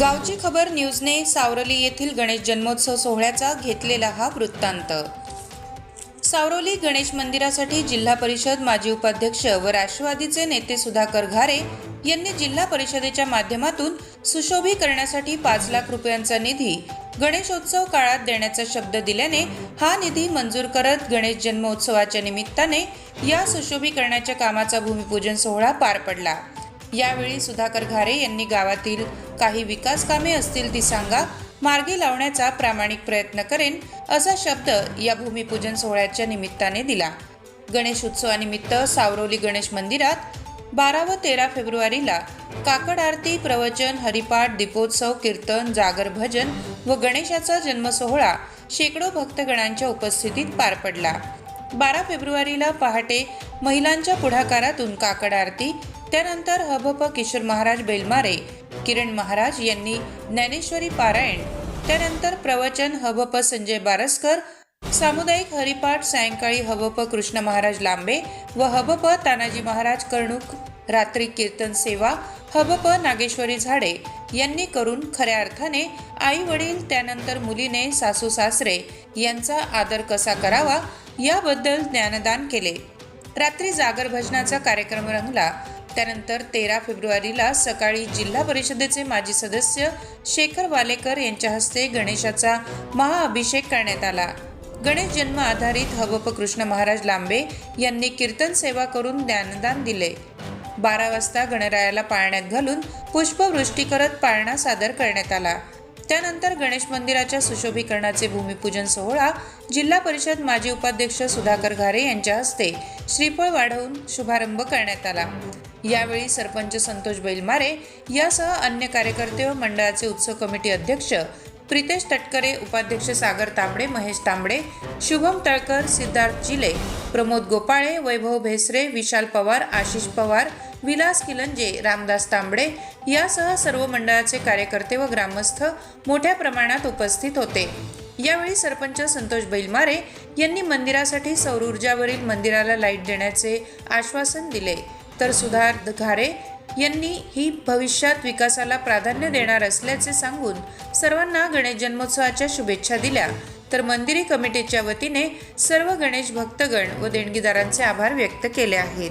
गावची खबर न्यूजने सावरली येथील गणेश जन्मोत्सव सोहळ्याचा घेतलेला हा वृत्तांत. सावरोली गणेश मंदिरासाठी जिल्हा परिषद माजी उपाध्यक्ष व राष्ट्रवादीचे नेते सुधाकर घारे यांनी जिल्हा परिषदेच्या माध्यमातून सुशोभीकरणासाठी पाच लाख रुपयांचा निधी गणेशोत्सव काळात देण्याचा शब्द दिल्याने हा निधी मंजूर करत गणेश जन्मोत्सवाच्या निमित्ताने या सुशोभीकरणाच्या कामाचा भूमिपूजन सोहळा पार पडला. यावेळी सुधाकर घारे यांनी गावातील काही विकास कामे असतील ती सांगा मार्गी लावण्याचा प्रामाणिक प्रयत्न करेन असा शब्द या भूमिपूजन सोहळ्याच्या निमित्ताने दिला. गणेश उत्सवानिमित्त सावरोली गणेश मंदिरात बारा व तेरा फेब्रुवारीला काकड आरती प्रवचन हरिपाठ दीपोत्सव कीर्तन जागर भजन व गणेशाचा जन्मसोहळा शेकडो भक्तगणांच्या उपस्थितीत पार पडला. बारा फेब्रुवारीला पहाटे महिलांच्या पुढाकारातून काकड आरती त्यानंतर हबप किशोर महाराज बेलमारे किरण महाराज यांनी ज्ञानेश्वरी पारायण त्यानंतर प्रवचन हबप संजय बारसकर सामुदायिक हरिपाठ सायंकाळी हबप कृष्ण महाराज लांबे व हबप तानाजी महाराज कर्णुक रात्री कीर्तन सेवा हबप नागेश्वरी झाडे यांनी करून खऱ्या अर्थाने आई वडील त्यानंतर मुलीने सासू सासरे यांचा आदर कसा करावा याबद्दल ज्ञानदान केले. रात्री जागर भजनाचा कार्यक्रम रंगला. त्यानंतर तेरा फेब्रुवारीला सकाळी जिल्हा परिषदेचे माजी सदस्य शेखर वालेकर यांच्या हस्ते गणेशाचा महाअभिषेक करण्यात आला. गणेश जन्म आधारित हवप कृष्ण महाराज लांबे यांनी कीर्तन सेवा करून ज्ञानदान दिले. बारा वाजता गणरायाला पाळण्यात घालून पुष्पवृष्टी करत पाळणा सादर करण्यात आला. त्यानंतर गणेश मंदिराच्या सुशोभीकरणाचे भूमिपूजन सोहळा जिल्हा परिषद माजी उपाध्यक्ष सुधाकर घारे यांच्या हस्ते श्रीफळ वाढवून शुभारंभ करण्यात आला. यावेळी सरपंच संतोष बैलमारे यासह अन्य कार्यकर्ते व मंडळाचे उत्सव कमिटी अध्यक्ष प्रितेश तटकरे उपाध्यक्ष सागर तांबडे महेश तांबडे शुभम तळकर सिद्धार्थ जिले प्रमोद गोपाळे वैभव भेसरे विशाल पवार आशिष पवार विलास किलंजे रामदास तांबडे यासह सर्व मंडळाचे कार्यकर्ते व ग्रामस्थ मोठ्या प्रमाणात उपस्थित होते. यावेळी सरपंच संतोष बैलमारे यांनी मंदिरासाठी सौर ऊर्जावरील मंदिराला लाइट देण्याचे आश्वासन दिले. तर सुधार घारे यांनी ही भविष्यात विकासाला प्राधान्य देणार असल्याचे सांगून सर्वांना गणेश जन्मोत्सवाच्या शुभेच्छा दिल्या. तर मंदिरी कमिटीच्या वतीने सर्व गणेश भक्तगण व देणगीदारांचे आभार व्यक्त केले आहेत.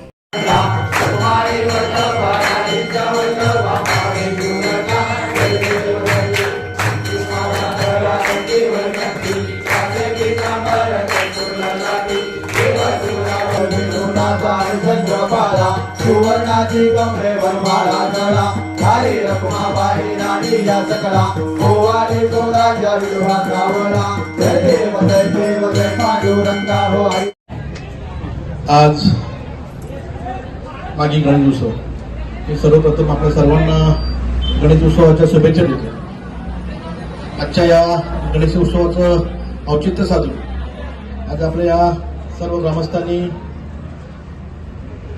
सुवर्णाची कमरे वनमाळा गळा. खाली रखमाबाई राणी या सकला गोवारी तो राजा विधवा गावला जय देव जय देव जय पांडुरंगा हो आई. आज मागी गणेशोत्सव. मी सर्वप्रथम आपल्या सर्वांना गणेश उत्सवाच्या शुभेच्छा देतो. आजच्या या गणेश उत्सवाचं औचित्य साधून आज आपल्या या सर्व ग्रामस्थांनी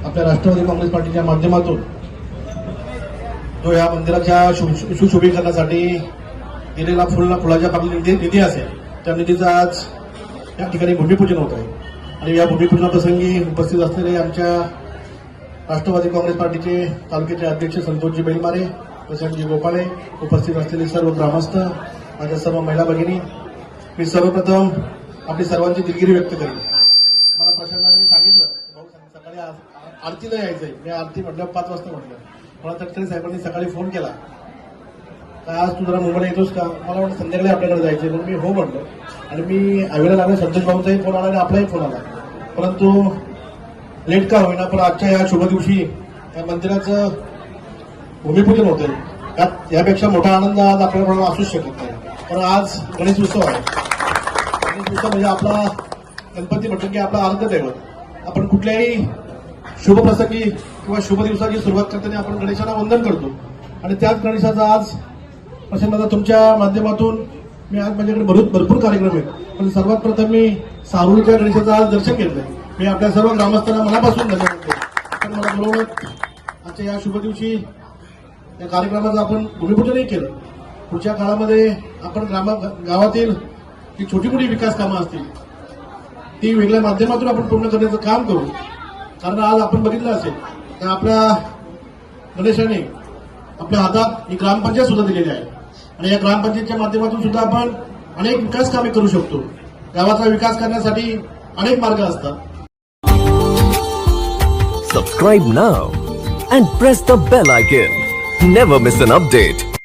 आपल्या राष्ट्रवादी काँग्रेस पार्टीच्या माध्यमातून जो या मंदिराच्या शु- सुशोभीकरणासाठी दिलेला फुलना फुलाच्या पाकली निधी निधी असेल त्या निधीचं आज या ठिकाणी भूमिपूजन होत आहे. आणि या भूमिपूजनाप्रसंगी उपस्थित असलेले आमच्या राष्ट्रवादी काँग्रेस पार्टीचे तालुक्याचे अध्यक्ष संतोषजी बैलमारे प्रशांतजी गोपाळे उपस्थित असलेले सर्व ग्रामस्थ माझ्या सर्व महिला भगिनी मी सर्वप्रथम आपली सर्वांची दिलगिरी व्यक्त करेन. सकाळी आरतीला यायचंय. मी आरती म्हटलं पाच वाजता म्हटलं. मला तटकरे साहेबांनी सकाळी फोन केला. काय आज तू जरा मुंबईला येतोस का? मला वाटतं संध्याकाळी आपल्याकडे जायचंय. म्हणून मी हो म्हटलं आणि मी हवेला लागले संतोष भाऊंचाही फोन आला आणि आपलाही फोन आला. परंतु लेट का होईना पण आजच्या या शुभ दिवशी या मंदिराचं भूमिपूजन होतंय. यात यापेक्षा मोठा आनंद आज आपल्याला असूच शकत नाही. कारण आज गणेश उत्सव आहे. गणेश उत्सव म्हणजे आपला गणपती म्हटलं की आपला अर्धदैवत. आपण कुठल्याही शुभ प्रसंगी किंवा शुभ दिवसाची सुरुवात करताना आपण गणेशाला वंदन करतो. आणि त्याच गणेशाचा आज प्रसन्न तुमच्या माध्यमातून मी आज माझ्याकडे भरपूर भरपूर कार्यक्रम आहेत. पण सर्वात प्रथम मी सावलीच्या गणेशाचं आज दर्शन घेतलंय. मी आपल्या सर्व ग्रामस्थांना मनापासून धन्यवाद देतो. मला बरोबर आजच्या या शुभ दिवशी या कार्यक्रमाचं आपण भूमिपूजनही केलं. पुढच्या काळामध्ये आपण ग्रामा गावातील जी छोटी मोठी विकास कामं असतील ती वेगळ्या माध्यमातून आपण पूर्ण करण्याचं काम करू. कारण आज आपण बघितलं असेल तर आपल्या गणेशाने आपल्या हातात ही ग्रामपंचायत सुद्धा दिलेली आहे. आणि या ग्रामपंचायतच्या माध्यमातून सुद्धा आपण अनेक विकास कामे करू शकतो. गावाचा विकास करण्यासाठी अनेक मार्ग असतात. Subscribe now and press the bell icon never miss an update